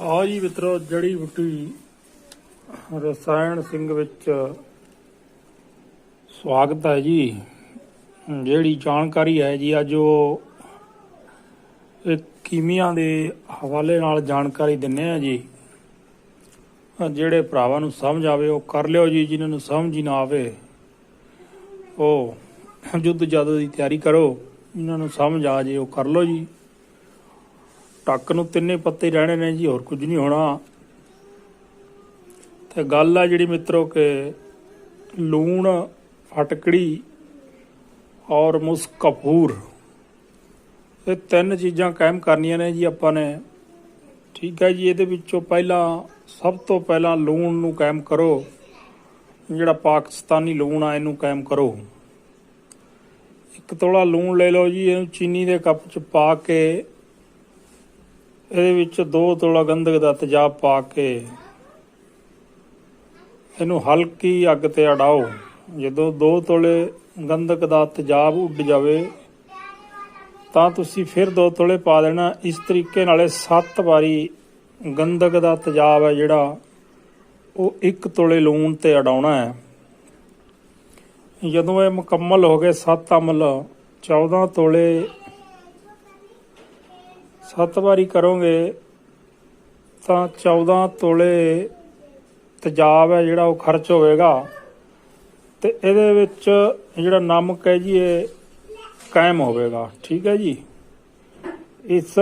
ਆ ਜੀ ਮਿੱਤਰੋ, ਜੜੀ ਬੂਟੀ ਰਸਾਇਣ ਸਿੰਘ ਵਿੱਚ ਸਵਾਗਤ ਹੈ ਜੀ। ਜਿਹੜੀ ਜਾਣਕਾਰੀ ਹੈ ਜੀ, ਅੱਜ ਉਹ ਇਹ ਕੀਮੀਆਂ ਦੇ ਹਵਾਲੇ ਨਾਲ ਜਾਣਕਾਰੀ ਦਿੰਨੇ ਆ ਜੀ। ਜਿਹੜੇ ਭਰਾਵਾਂ ਨੂੰ ਸਮਝ ਆਵੇ, ਉਹ ਕਰ ਲਿਓ ਜੀ, ਜਿਨ੍ਹਾਂ ਨੂੰ ਸਮਝ ਹੀ ਨਾ ਆਵੇ, ਉਹ ਯੁੱਧ ਜਦ ਦੀ ਤਿਆਰੀ ਕਰੋ, ਜਿਨ੍ਹਾਂ ਨੂੰ ਸਮਝ ਆ ਜੇ, ਉਹ ਕਰ ਲਓ ਜੀ। ਟੱਕ ਨੂੰ ਤਿੰਨੇ ਪੱਤੇ ਰਹਿਣੇ ਨੇ ਜੀ, ਹੋਰ ਕੁਝ ਨਹੀਂ ਹੋਣਾ। ਤੇ ਗੱਲ ਆ ਜਿਹੜੀ ਮਿੱਤਰੋ ਕਿ ਲੂਣ, ਫਟਕੜੀ ਔਰ ਮੁਸਕਫੂਰ ਇਹ ਤਿੰਨ ਚੀਜ਼ਾਂ ਕਾਇਮ ਕਰਨੀਆਂ ਨੇ ਜੀ ਆਪਾਂ ਨੇ। ਠੀਕ ਹੈ ਜੀ, ਇਹਦੇ ਵਿੱਚੋਂ ਪਹਿਲਾਂ, ਸਭ ਤੋਂ ਪਹਿਲਾਂ ਲੂਣ ਨੂੰ ਕਾਇਮ ਕਰੋ। ਜਿਹੜਾ ਪਾਕਿਸਤਾਨੀ ਲੂਣ ਆ, ਇਹਨੂੰ ਕਾਇਮ ਕਰੋ। ਇੱਕ ਤੋਲਾ ਲੂਣ ਲੈ ਲਓ ਜੀ, ਇਹਨੂੰ ਚੀਨੀ ਦੇ ਕੱਪ 'ਚ ਪਾ ਕੇ ਇਹਦੇ ਵਿੱਚ ਦੋ ਤੋਲਾ ਗੰਧਕ ਦਾ ਤੇਜ਼ਾਬ ਪਾ ਕੇ ਇਹਨੂੰ ਹਲਕੀ ਅੱਗ ਤੇ ਅਡਾਓ ਜਦੋਂ ਦੋ ਤੋਲੇ ਗੰਧਕ ਦਾ ਤੇਜ਼ਾਬ ਉੱਡ ਜਾਵੇ, ਤਾਂ ਤੁਸੀਂ ਫਿਰ ਦੋ ਤੋਲੇ ਪਾ ਦੇਣਾ। ਇਸ ਤਰੀਕੇ ਨਾਲ ਇਹ 7 ਵਾਰੀ ਗੰਧਕ ਦਾ ਤੇਜ਼ਾਬ ਹੈ ਜਿਹੜਾ ਉਹ ਇੱਕ ਤੋਲੇ ਲੂਣ ਤੇ ਅਡਾਉਣਾ ਹੈ। ਜਦੋਂ ਇਹ ਮੁਕੰਮਲ ਹੋ ਗਏ 7 ਅਮਲ 14 ਤੋਲੇ ਸੱਤ ਵਾਰੀ ਕਰੋਗੇ, ਤਾਂ 14 ਤੋਲੇ ਤੇਜ਼ਾਬ ਹੈ ਜਿਹੜਾ ਉਹ ਖਰਚ ਹੋਵੇਗਾ। ਤੇ ਇਹਦੇ ਵਿੱਚ ਜਿਹੜਾ ਨਮਕ ਹੈ ਜੀ, ਇਹ ਕਾਇਮ ਹੋਵੇਗਾ। ਠੀਕ ਹੈ ਜੀ? ਇਸ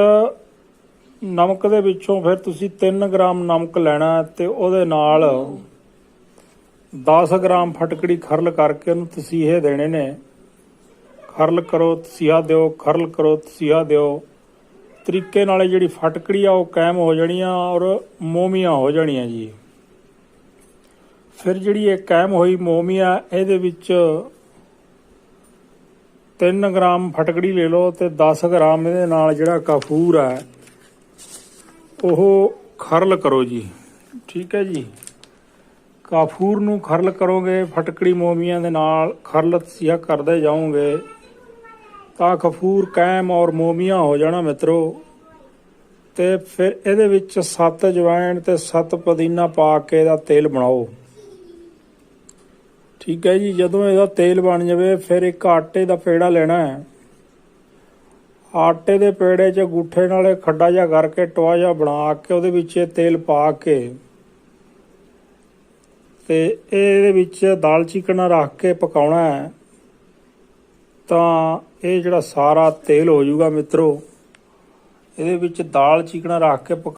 ਨਮਕ ਦੇ ਵਿੱਚੋਂ ਫਿਰ ਤੁਸੀਂ 3 ਗ੍ਰਾਮ ਨਮਕ ਲੈਣਾ ਹੈ ਤੇ ਉਹਦੇ ਨਾਲ 10 ਗ੍ਰਾਮ ਫਟਕੜੀ ਖਰਲ ਕਰਕੇ ਉਹਨੂੰ ਤਸੀਹੇ ਦੇਣੇ ਨੇ। ਖਰਲ ਕਰੋ, ਤਸੀਹਾ ਦਿਓ, ਖਰਲ ਕਰੋ, ਤਸੀਹਾ ਦਿਓ। ਤਰੀਕੇ ਨਾਲ ਇਹ ਜਿਹੜੀ ਫਟਕੜੀ ਆ, ਉਹ ਕਾਇਮ ਹੋ ਜਾਣੀਆਂ ਔਰ ਮੋਮੀਆਂ ਹੋ ਜਾਣੀਆਂ ਜੀ। ਫਿਰ ਜਿਹੜੀ ਇਹ ਕਾਇਮ ਹੋਈ ਮੋਮੀਆ, ਇਹਦੇ ਵਿੱਚ 3 ਗ੍ਰਾਮ ਫਟਕੜੀ ਲੈ ਲਓ ਤੇ 10 ਗ੍ਰਾਮ ਇਹਦੇ ਨਾਲ ਜਿਹੜਾ ਕਫੂਰ ਹੈ ਉਹ ਖਰਲ ਕਰੋ ਜੀ। ਠੀਕ ਹੈ ਜੀ। ਕਾਫੂਰ ਨੂੰ ਖਰਲ ਕਰੋਗੇ, ਫਟਕੜੀ ਮੋਮੀਆਂ ਦੇ ਨਾਲ ਖਰਲ ਤਸੀਹਾ ਕਰਦੇ ਜਾਓਗੇ ਤਾਂ ਕਫੂਰ ਕਾਇਮ ਔਰ ਮੋਮੀਆਂ ਹੋ ਜਾਣਾ ਮਿੱਤਰੋ। ਤੇ ਫਿਰ ਇਹਦੇ ਵਿੱਚ ਸੱਤ ਜਵੈਣ ਤੇ ਸੱਤ ਪੁਦੀਨਾ ਪਾ ਕੇ ਇਹਦਾ ਤੇਲ ਬਣਾਓ। ਠੀਕ ਹੈ ਜੀ, ਜਦੋਂ ਇਹਦਾ ਤੇਲ ਬਣ ਜਾਵੇ, ਫਿਰ ਇੱਕ ਆਟੇ ਦਾ ਪੇੜਾ ਲੈਣਾ ਹੈ। ਆਟੇ ਦੇ ਪੇੜੇ 'ਚ ਗੁੱਠੇ ਨਾਲੇ ਖੱਡਾ ਜਿਹਾ ਕਰਕੇ ਟੋਆ ਜਿਹਾ ਬਣਾ ਕੇ ਉਹਦੇ ਵਿੱਚ ਇਹ ਤੇਲ ਪਾ ਕੇ ਤੇ ਇਹਦੇ ਵਿੱਚ ਦਾਲ ਚਿਕਨਾ ਰੱਖ ਕੇ ਪਕਾਉਣਾ ਹੈ। ਤਾਂ ਇਹ ਜਿਹੜਾ ਸਾਰਾ ਤੇਲ ਹੋ ਜਾਊਗਾ ਮਿੱਤਰੋ, ਇਹਦੇ ਵਿੱਚ ਦਾਲ ਚੀਕਣਾ ਰੱਖ ਕੇ ਪਕਾ